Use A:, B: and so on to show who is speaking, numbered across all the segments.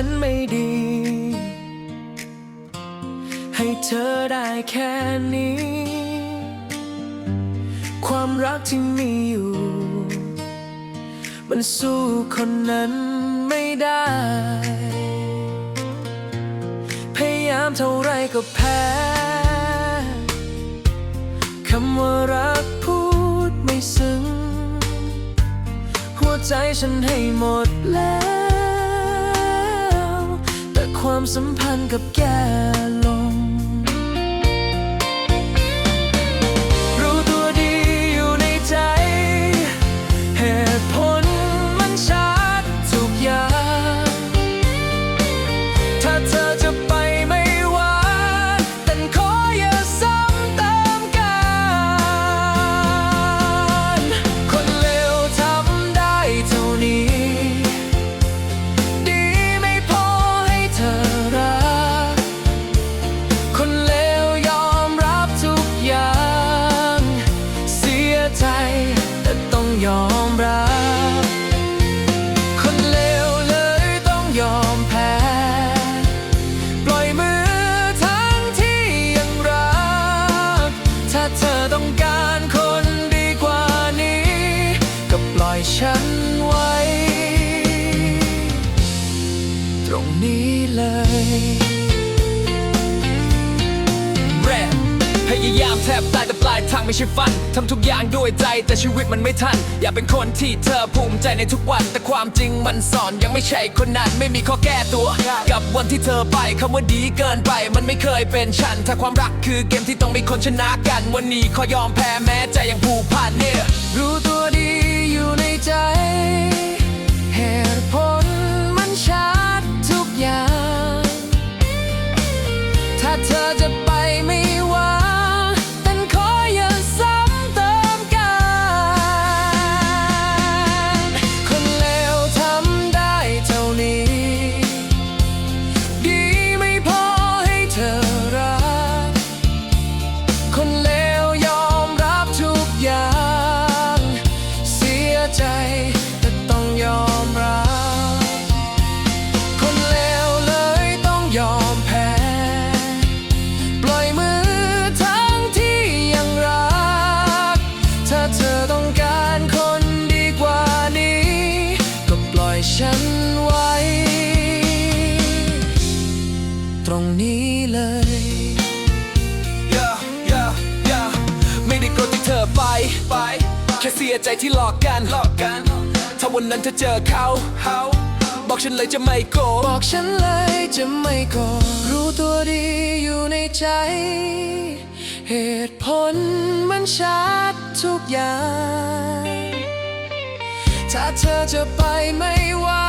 A: ฉันไม่ดี ให้เธอได้แค่นี้ ความรักที่มีอยู่ มันสู้คนนั้นไม่ได้ พยายามเท่าไรก็แพ้คำว่ารักพูดไม่ซึ้ง หัวใจฉันให้หมดแล้ว สัมพันธ์กับแก ยอมรับ คนเลวเลยต้องยอมแพ้ ปล่อยมือทั้งที่ยังรัก ถ้าเธอต้องการคนดีกว่านี้ ก็ปล่อยฉันไว้ ตรงนี้เลย
B: ไม่ใช่ฟันทำทุกอย่างด้วยใจแต่ชีวิตมันไม่ทัน อยากเป็นคนที่เธอภูมิใจในทุกวัน แต่ความจริงมันสอนยังไม่ใช่คนนั้นไม่มีข้อแก้ตัว กับวันที่เธอไปคำว่าดีเกินไป มันไม่เคยเป็นฉัน ถ้าความรักคือเกมที่ต้องมีคนชนะกัน วันนี้ขอยอมแพ้แม้ใจยังผูกพันเนี่ย
A: รู้ตัวดีอยู่ในใจ เหตุผลมันชัดทุกอย่าง ถ้าเธอจะ ค่เสียใจที่
B: หลอกกันหลอกกัน ถ้าวันนั้นเธอเจอเขาเขาบอกฉันเลยจะไม่โกรธ
A: บอกฉันเลยจะไม่โกรธรู้ตัวดีอยู่ในใจ เหตุผลมันชัดทุกอย่าง ถ้าเธอจะไปไม่ว่า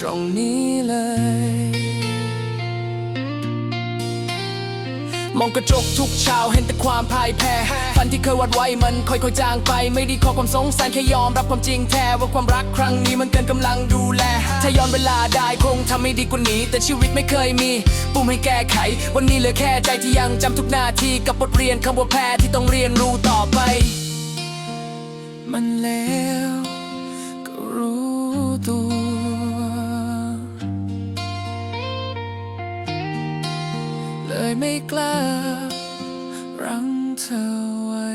A: ตรงนี้เลย มองกระ
B: จกทุกเช้าเห็นแต่ความพ่ายแพ้ฝันที่เคยวัดไว้มันค่อยๆจางไป ไม่ได้ขอความสงสารแค่ยอมรับความจริงแท้ว่าความรักครั้งนี้มันเกินกำลังดูแล ถ้าย้อนเวลาได้คงทำให้ดีกว่านี้ แต่ชีวิตไม่เคยมีปุ่มให้แก้ไข วันนี้เหลือแค่ใจที่ยังจำทุกนาทีกับบทเรียนคำว่าแพ้ที่ต้องเรียนรู้ต่อไป
A: มันแล้วก็รู้ตัว ไม่กล้า รั้งเธอไว้